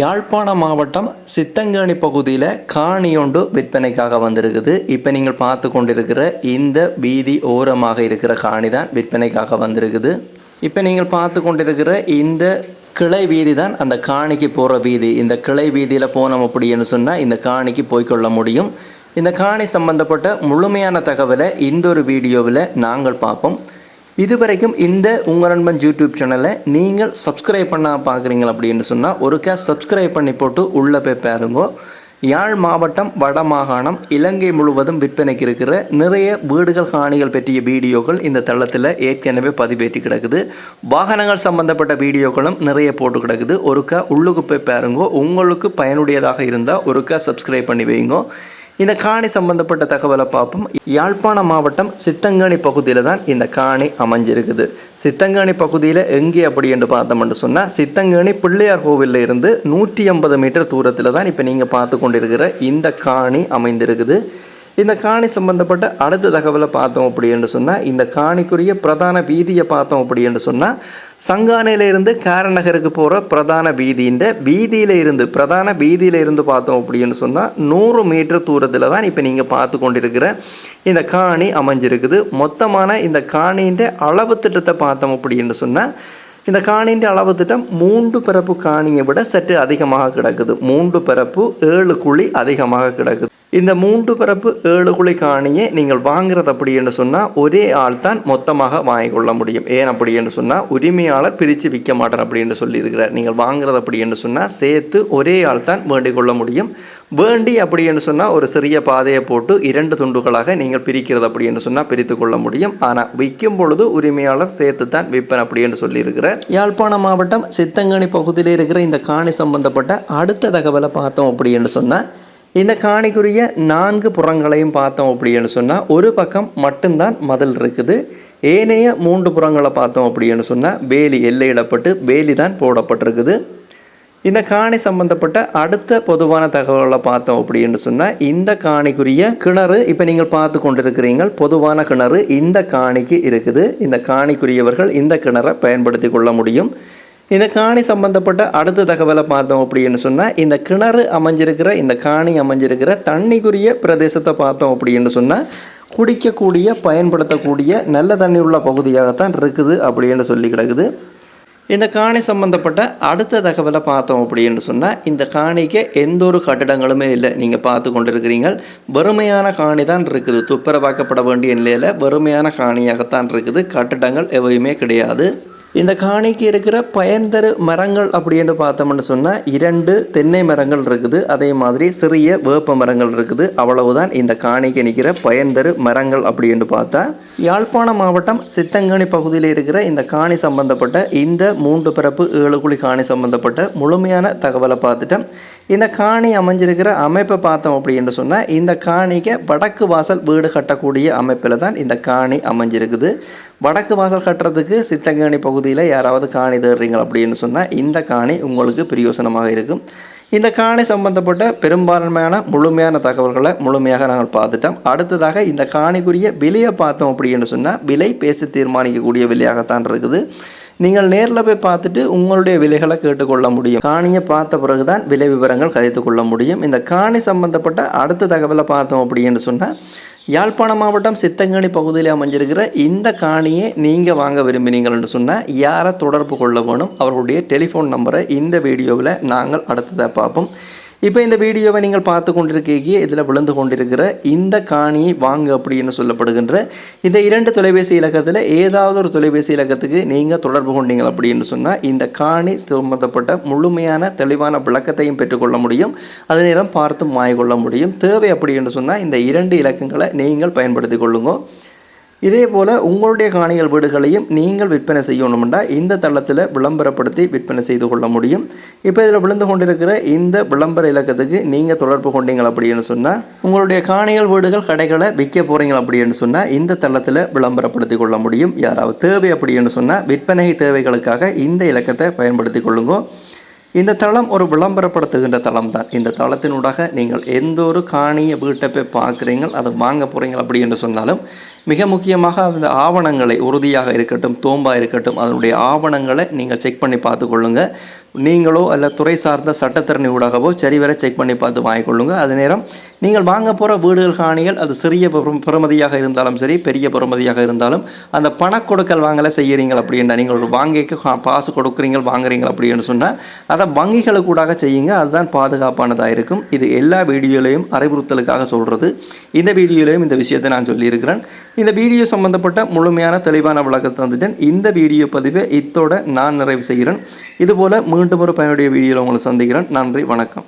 யாழ்ப்பாண மாவட்டம் சித்தங்காணி பகுதியில் காணி ஒன்று விற்பனைக்காக வந்திருக்குது. இப்போ நீங்கள் பார்த்து கொண்டிருக்கிற இந்த வீதி ஓரமாக இருக்கிற காணி தான் விற்பனைக்காக வந்திருக்குது. இப்போ நீங்கள் பார்த்து கொண்டிருக்கிற இந்த கிளை வீதி தான் அந்த காணிக்கு போகிற வீதி. இந்த கிளை வீதியில் போனோம் அப்படின்னு சொன்னால் இந்த காணிக்கு போய்க்கொள்ள முடியும். இந்த காணி சம்பந்தப்பட்ட முழுமையான தகவலை இந்த ஒரு வீடியோவில் நாங்கள் பார்ப்போம். இதுவரைக்கும் இந்த உங்கள் நண்பன் யூடியூப் சேனலை நீங்கள் சப்ஸ்கிரைப் பண்ண பார்க்குறீங்க அப்படின்னு சொன்னால் ஒருக்கா சப்ஸ்கிரைப் பண்ணி போட்டு உள்ளே போய் பாருங்க. யாழ் மாவட்டம் வடமாகாணம் இலங்கை முழுவதும் விற்பனைக்கு இருக்கிற நிறைய வீடுகள் காணிகள் பற்றிய வீடியோக்கள் இந்த தளத்தில் ஏற்கனவே பதிவேற்றி கிடக்குது. வாகனங்கள் சம்பந்தப்பட்ட வீடியோக்களும் நிறைய போட்டு கிடக்குது. ஒருக்கா உள்ளுக்கு போய் பாருங்க. உங்களுக்கு பயனுடையதாக இருந்தால் ஒருக்கா சப்ஸ்கிரைப் பண்ணி வைங்க. இந்த காணி சம்பந்தப்பட்ட தகவலை பார்ப்போம். யாழ்ப்பாண மாவட்டம் சித்தங்காணி பகுதியில் தான் இந்த காணி அமைஞ்சிருக்குது. சித்தங்காணி பகுதியில் எங்கே அப்படி என்று பார்த்தோம்னு சொன்னால் சித்தங்காணி பிள்ளையார் கோவிலில் இருந்து நூற்றி ஐம்பது மீட்டர் தூரத்தில் தான் இப்போ நீங்கள் பார்த்து கொண்டிருக்கிற இந்த காணி அமைந்திருக்குது. இந்த காணி சம்பந்தப்பட்ட அடுத்த தகவலை பார்த்தோம் அப்படி என்று சொன்னால் இந்த காணிக்குரிய பிரதான வீதியை பார்த்தோம் அப்படி என்று சொன்னால் சங்கானையிலிருந்து காரநகருக்கு போகிற பிரதான வீதியின் வீதியில் இருந்து பிரதான வீதியில் இருந்து பார்த்தோம் அப்படின்னு சொன்னால் நூறு மீட்டர் தூரத்தில் தான் இப்போ நீங்கள் பார்த்து கொண்டிருக்கிற இந்த காணி அமைஞ்சிருக்குது. மொத்தமான இந்த காணியின் அளவு திட்டத்தை பார்த்தோம் அப்படின்னு சொன்னால் இந்த காணியின் அளவு திட்டம் மூன்று பிறப்பு காணியை விட சற்று அதிகமாக கிடக்குது. மூன்று பிறப்பு ஏழு குழி அதிகமாக கிடக்குது. இந்த மூன்று பரப்பு ஏழு குழி காணியை நீங்கள் வாங்குறது அப்படி என்று சொன்னால் ஒரே ஆள் தான் மொத்தமாக வாங்கிக்கொள்ள முடியும். ஏன் அப்படி என்று சொன்னால் உரிமையாளர் பிரித்து விற்க மாட்டார் அப்படின்னு சொல்லியிருக்கிறார். நீங்கள் வாங்குறது அப்படி என்று சொன்னால் சேர்த்து ஒரே ஆள் தான் வேண்டிக் கொள்ள முடியும். வேண்டி அப்படி என்று சொன்னால் ஒரு சிறிய பாதையை போட்டு இரண்டு துண்டுகளாக நீங்கள் பிரிக்கிறது அப்படி என்று சொன்னால் பிரித்து கொள்ள முடியும். ஆனால் விற்கும் பொழுது உரிமையாளர் சேர்த்து தான் விற்பன் அப்படி என்று சொல்லியிருக்கிறார். யாழ்ப்பாணம் மாவட்டம் சித்தங்கனி பகுதியில் இருக்கிற இந்த காணி சம்பந்தப்பட்ட அடுத்த தகவலை பார்த்தோம் அப்படி என்று சொன்னால் இந்த காணிக்குரிய நான்கு புறங்களையும் பார்த்தோம் அப்படின்னு சொன்னால் ஒரு பக்கம் மட்டும்தான் மதில் இருக்குது. ஏனைய மூன்று புறங்களை பார்த்தோம் அப்படின்னு சொன்னால் வேலி எல்லையிடப்பட்டு வேலி தான் போடப்பட்டிருக்குது. இந்த காணி சம்பந்தப்பட்ட அடுத்த பொதுவான தகவல்களை பார்த்தோம் அப்படின்னு சொன்னால் இந்த காணிக்குரிய கிணறு இப்போ நீங்கள் பார்த்து கொண்டிருக்கிறீங்கள் பொதுவான கிணறு இந்த காணிக்கு இருக்குது. இந்த காணிக்குரியவர்கள் இந்த கிணறை பயன்படுத்தி கொள்ள முடியும். இந்த காணி சம்பந்தப்பட்ட அடுத்த தகவலை பார்த்தோம் அப்படின்னு சொன்னால் இந்த கிணறு அமைஞ்சிருக்கிற இந்த காணி அமைஞ்சிருக்கிற தண்ணிக்குரிய பிரதேசத்தை பார்த்தோம் அப்படின்னு சொன்னால் குடிக்கக்கூடிய பயன்படுத்தக்கூடிய நல்ல தண்ணி உள்ள பகுதியாகத்தான் இருக்குது அப்படின்னு சொல்லி கிடக்குது. இந்த காணி சம்பந்தப்பட்ட அடுத்த தகவலை பார்த்தோம் அப்படின்னு சொன்னால் இந்த காணிக்கு எந்த ஒரு கட்டிடங்களுமே இல்லை. நீங்கள் பார்த்து கொண்டிருக்கிறீங்க. வறுமையான காணி தான் இருக்குது. துப்புரவாக்கப்பட வேண்டிய நிலையில் வறுமையான காணியாகத்தான் இருக்குது. கட்டிடங்கள் எவையுமே கிடையாது. இந்த காணிக்கு இருக்கிற பயன்தரு மரங்கள் அப்படின்னு பார்த்தோம்னு சொன்னால் இரண்டு தென்னை மரங்கள் இருக்குது. அதே மாதிரி சிறிய வேப்ப மரங்கள் இருக்குது. அவ்வளவுதான் இந்த காணிக்கு நிற்கிற பயன்தரு மரங்கள் அப்படின்னு பார்த்தா யாழ்ப்பாணம் மாவட்டம் சித்தங்கனி பகுதியில் இருக்கிற இந்த காணி சம்பந்தப்பட்ட இந்த மூன்று பிறப்பு ஏழு குழி காணி சம்பந்தப்பட்ட முழுமையான தகவலை பார்த்துட்டேன். இந்த காணி அமைஞ்சிருக்கிற அமைப்பை பார்த்தோம் அப்படின்னு சொன்னால் இந்த காணிக்கு வடக்கு வாசல் வீடு கட்டக்கூடிய அமைப்பில் தான் இந்த காணி அமைஞ்சிருக்குது. வடக்கு வாசல் கட்டுறதுக்கு சித்தங்கேணி பகுதியில் யாராவது காணி தேடுறீங்க அப்படின்னு சொன்னால் இந்த காணி உங்களுக்கு பிரயோசனமாக இருக்கும். இந்த காணி சம்பந்தப்பட்ட பெரும்பான்மையான முழுமையான தகவல்களை முழுமையாக நாங்கள் பார்த்துட்டோம். அடுத்ததாக இந்த காணிக்குரிய விலையை பார்த்தோம் அப்படின்னு சொன்னால் விலை பேசி தீர்மானிக்கக்கூடிய விலையாகத்தான் இருக்குது. நீங்கள் நேரில் போய் பார்த்துட்டு உங்களுடைய விலைகளை கேட்டுக்கொள்ள முடியும். காணியை பார்த்த பிறகு தான் விலை விவரங்கள் கதைத்து கொள்ள முடியும். இந்த காணி சம்பந்தப்பட்ட அடுத்த தகவலை பார்த்தோம் அப்படின்னு சொன்னால் யாழ்ப்பாணம் மாவட்டம் சித்தங்கனி பகுதியில் அமைஞ்சிருக்கிற இந்த காணியை நீங்கள் வாங்க விரும்பினீங்கள்னு சொன்னால் யாரை தொடர்பு கொள்ள வேணும்? அவர்களுடைய டெலிஃபோன் நம்பரை இந்த வீடியோவில் நாங்கள் அடுத்ததாக பார்ப்போம். இப்போ இந்த வீடியோவை நீங்கள் பார்த்து கொண்டிருக்கீங்க இதில் விழுந்து கொண்டிருக்கிற இந்த காணியை வாங்க அப்படின்னு சொல்லப்படுகின்ற இந்த இரண்டு தொலைபேசி இலக்கத்தில் ஏதாவது ஒரு தொலைபேசி இலக்கத்துக்கு நீங்கள் தொடர்பு கொண்டீங்க அப்படின்னு சொன்னால் இந்த காணி சம்பந்தப்பட்ட முழுமையான தெளிவான விளக்கத்தையும் பெற்றுக்கொள்ள முடியும். அதே நேரம் பார்த்து வாங்கிக்கொள்ள முடியும். தேவை அப்படி என்று சொன்னால் இந்த இரண்டு இலக்கங்களை நீங்கள் பயன்படுத்தி கொள்ளுங்க. இதே போல் உங்களுடைய காணிகள் வீடுகளையும் நீங்கள் விற்பனை செய்யணும்னா இந்த தளத்தில் விளம்பரப்படுத்தி விற்பனை செய்து கொள்ள முடியும். இப்போ இதில் விழுந்து கொண்டிருக்கிற இந்த விளம்பர இலக்கத்துக்கு நீங்கள் தொடர்பு கொண்டீங்க அப்படின்னு சொன்னால் உங்களுடைய காணிகள் வீடுகள் கடைகளை விற்க போகிறீங்க அப்படின்னு சொன்னால் இந்த தளத்தில் விளம்பரப்படுத்தி கொள்ள முடியும். யாராவது தேவை அப்படின்னு சொன்னால் விற்பனை தேவைகளுக்காக இந்த இலக்கத்தை பயன்படுத்தி கொள்ளுங்க. இந்த தளம் ஒரு விளம்பரப்படுத்துகின்ற தளம் தான் இந்த தளத்தினூடாக நீங்கள் எந்த ஒரு காணிய வீட்டை போய் பார்க்குறீங்க அதை வாங்க போகிறீங்க அப்படி என்று சொன்னாலும் மிக முக்கியமாக அந்த ஆவணங்களை உறுதியாக இருக்கட்டும் தோம்பாக இருக்கட்டும் அதனுடைய ஆவணங்களை நீங்கள் செக் பண்ணி பார்த்து கொள்ளுங்கள் நீங்களோ அல்ல துறை சார்ந்த சட்டத்திறனை ஊடாகவோ சரிவர செக் பண்ணி பார்த்து வாங்கிக்கொள்ளுங்க. அதே நேரம் நீங்கள் வாங்க போகிற வீடுகள் காணிகள் அது சிறிய பெறுமதியாக இருந்தாலும் சரி பெரிய பெறுமதியாக இருந்தாலும் அந்த பண கொடுக்கல் வாங்கலை செய்கிறீங்க அப்படின்னா நீங்கள் ஒரு வாங்கிக்கு கா- கொடுக்குறீங்க வாங்குறீங்க அப்படின்னு சொன்னால் அதை வங்கிகளுக்கூடாக செய்யுங்க. அதுதான் பாதுகாப்பானதாக இருக்கும். இது எல்லா வீடியோலையும் அறிவுறுத்தலுக்காக சொல்கிறது இந்த வீடியோலையும் இந்த விஷயத்தை நான் சொல்லியிருக்கிறேன். இந்த வீடியோ சம்பந்தப்பட்ட முழுமையான தெளிவான விளக்கத்தை தந்துட்டேன். இந்த வீடியோ பதிவை இத்தோட நான் நிறைவு செய்கிறேன். இதுபோல் மீண்டும் ஒரு பயனுடைய வீடியோவில் உங்களை சந்திக்கிறேன். நன்றி வணக்கம்.